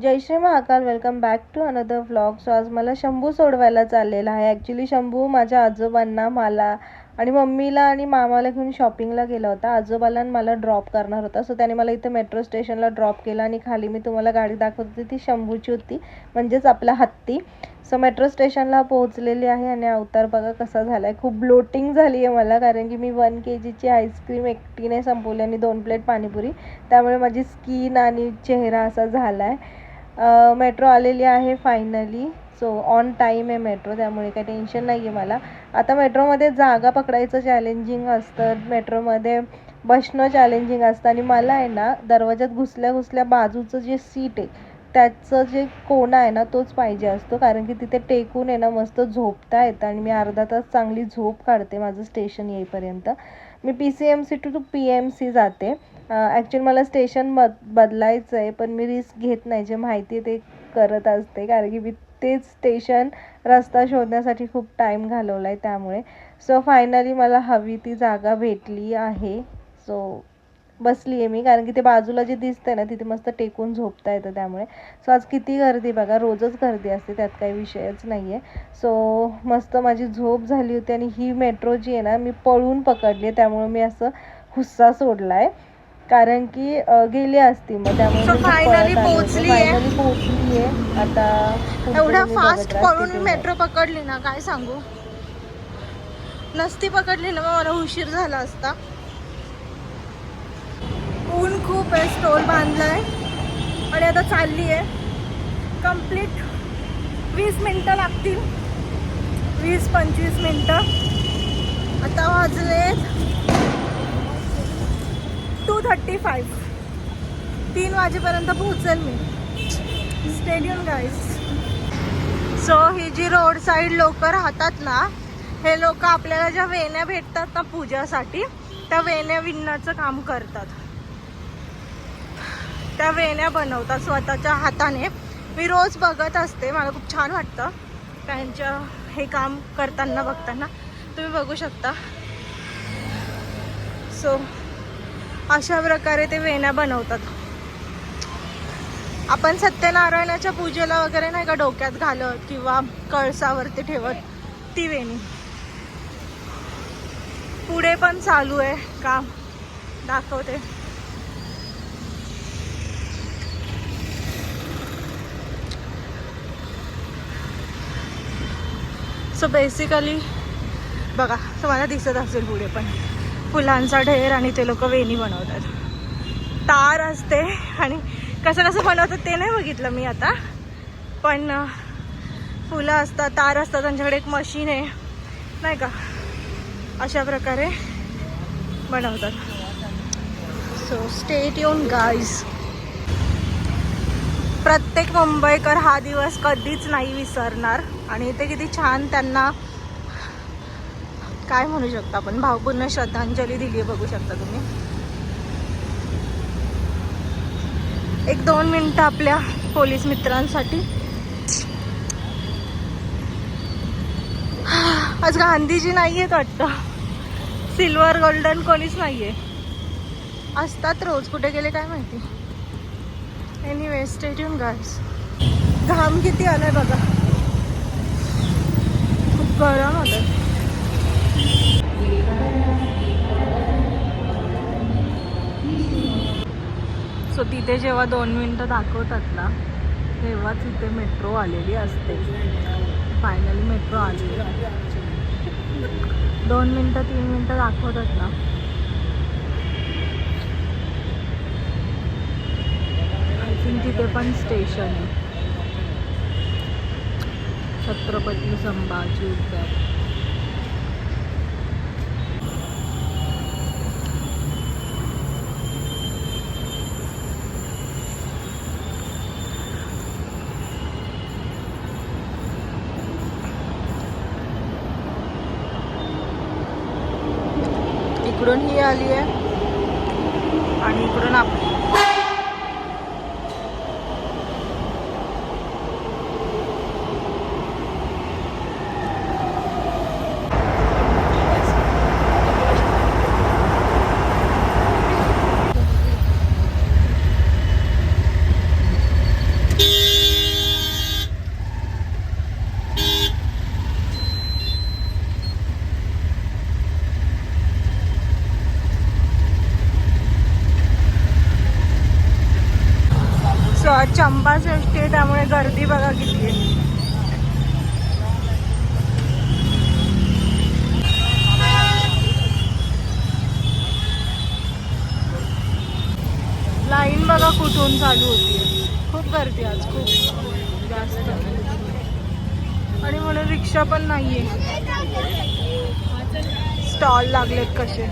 Jai Shri Mahakal welcome back to another vlog so आज मला शंभू सोडवायला चाललेला आहे. ॲक्च्युली शंभू माझ्या आजोबांना मला आणि मम्मीला आणि मामाला घेऊन शॉपिंगला गेला होता. आजोबाला आणि मला ड्रॉप करणार होता. सो त्याने मला इथं मेट्रो स्टेशनला ड्रॉप केला आणि खाली मी तुम्हाला गाडी दाखवत होती. ती शंभूची होती म्हणजेच आपला हत्ती. सो मेट्रो स्टेशनला पोहोचलेली आहे आणि अवतार बघा कसा झाला आहे खूप ब्लोटिंग झाली आहे मला कारण की मी वन के जीची आईस्क्रीम एकटीने संपवली आणि दोन प्लेट पाणीपुरी. त्यामुळे माझी स्किन आणि चेहरा असा झाला आहे मेट्रो आलेली आहे फायनली सो ऑन टाईम आहे मेट्रो त्यामुळे काही टेन्शन नाही आहे मला. आता मेट्रोमध्ये जागा पकडायचं चॅलेंजिंग असतं. मेट्रोमध्ये बसणं चॅलेंजिंग असतं. आणि मला आहे ना दरवाजात घुसल्या घुसल्या बाजूचं जे सीट आहे त्याचं जे कोना आहे ना तोच पाहिजे असतो. कारण की तिथे टेकून आहे ना मस्त झोपता येतं आणि मी अर्धा तास चांगली झोप काढते माझं स्टेशन येईपर्यंत. मी P C M C to to P M C जाते ॲक्च्युली मला स्टेशन बद बदलायचं आहे पण मी रिस्क घेत नाही. जे माहिती आहे ते करत असते. कारण की मी तेच स्टेशन रस्ता शोधण्यासाठी खूप टाईम घालवला आहे त्यामुळे. सो फायनली मला हवी ती जागा भेटली आहे. सो बसली आहे मी कारण की ते बाजूला जे दिसतंय ना तिथे मस्त टेकून झोपता येतं त्यामुळे. सो आज किती गर्दी बघा रोजच गर्दी असते त्यात काही विषयच नाही आहे सो मस्त माझी झोप झाली होती आणि ही मेट्रो जी आहे ना मी पळून पकडली आहे त्यामुळे मी असं हुस्सा सोडला आहे कारण की गेली असती मग त्यामुळे होते. पोहोचली आहे. आता एवढा फास्ट पळून मेट्रो पकडली ना काय सांगू? नसती पकडली ना मला उशीर झाला असता. ऊन खूप आहे स्टोल आहे आणि आता चालली आहे कंप्लीट वीस मिनटं लागतील. वीस पंचवीस मिनटं. आता वाजले टू थर्टी फाईव्ह तीन वाजेपर्यंत पोहोचेल मी. स्टेडियम गाईज सो ही जी रोड साईड लोक राहतात ना हे लोक आपल्याला ज्या वेण्या भेटतात ना पूजासाठी त्या वेण्या विणण्याचं काम करतात. त्या वेण्या बनवतात स्वतःच्या हाताने. मी रोज बघत असते. मला खूप छान वाटतं. त्यांच्या हे काम करताना बघताना. तुम्ही बघू शकता. सो अशा प्रकारे ते वेण्या बनवतात. आपण सत्यनारायणाच्या पूजेला वगैरे नाही का डोक्यात घालत किंवा कळसावरती ठेवत ती वेणी. पुढे पण चालू आहे. काम. दाखवते. सो बेसिकली बघा तुम्हाला दिसत असेल पुढे पण. फुलांचा ढेर आणि ते लोक वेणी बनवतात. तार असते आणि कसं कसं बनवतात ते नाही बघितलं मी आता. पण फुलं असतात तार असतात त्यांच्याकडे एक मशीन आहे. नाही का? अशा प्रकारे बनवतात. सो स्टेट येऊन गाईज प्रत्येक मुंबईकर हा दिवस कधीच नाही विसरणार. आणि ते किती छान त्यांना काय म्हणू शकतो आपण? भावपूर्ण श्रद्धांजली दिली आहे बघू शकता तुम्ही. एक दोन मिनटं आपल्या पोलीस मित्रांसाठी. आज गांधीजी नाही आहेत वाटतं. सिल्वर गोल्डन कोणीच नाही आहे असतात रोज. कुठे गेले काय माहिती? एनिवे स्टेडियम गार्ड्स घाम किती आलाय बघा. खूप गरम होतं सो तिथे जेव्हा दोन मिनटं दाखवतात ना तेव्हाच तिथे मेट्रो आलेली असते. फायनली मेट्रो आलेली. दोन मिनटं तीन मिनटं दाखवतात ना. तिथे पण स्टेशन आहे. छत्रपती संभाजी उद्यान इकडून ही आली आहे. आणि इकडून आपली चंपा षष्ठी आहे त्यामुळे गर्दी बघा किती आहे. लाईन बघा कुठून चालू होती. खूप गर्दी आज खूप जास्त. आणि म्हणून रिक्षा पण नाहीये. स्टॉल लागलेत कसे.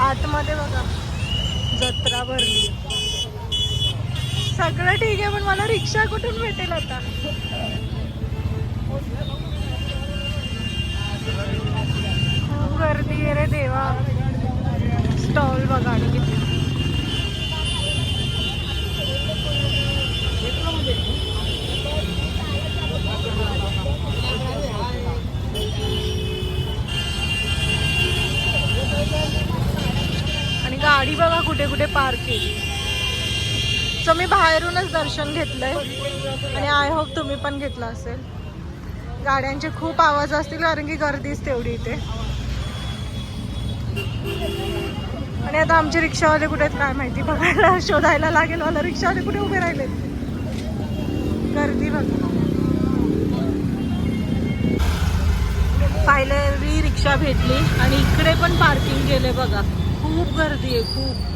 आतमध्ये बघा जत्रा भरली. सगळं ठीक आहे पण मला रिक्षा कुठून भेटेल आता? रे देवा. स्टॉल बघा आणि किती. आणि गाडी बघा कुठे कुठे पार्क केली. सो मी बाहेरूनच दर्शन घेतलंय. आणि आय होप तुम्ही पण घेतलं असेल. गाड्यांचे खूप आवाज असतील कारण की गर्दीच तेवढी इथे. आणि आता आमचे रिक्षावाले कुठे आहेत काय माहिती. बघायला शोधायला लागेल मला. रिक्षावाले कुठे उभे राहिलेत? गर्दी बघा. फायनली रिक्षा भेटली आणि इकडे पण पार्किंग गेले बघा. खूप गर्दी आहे खूप.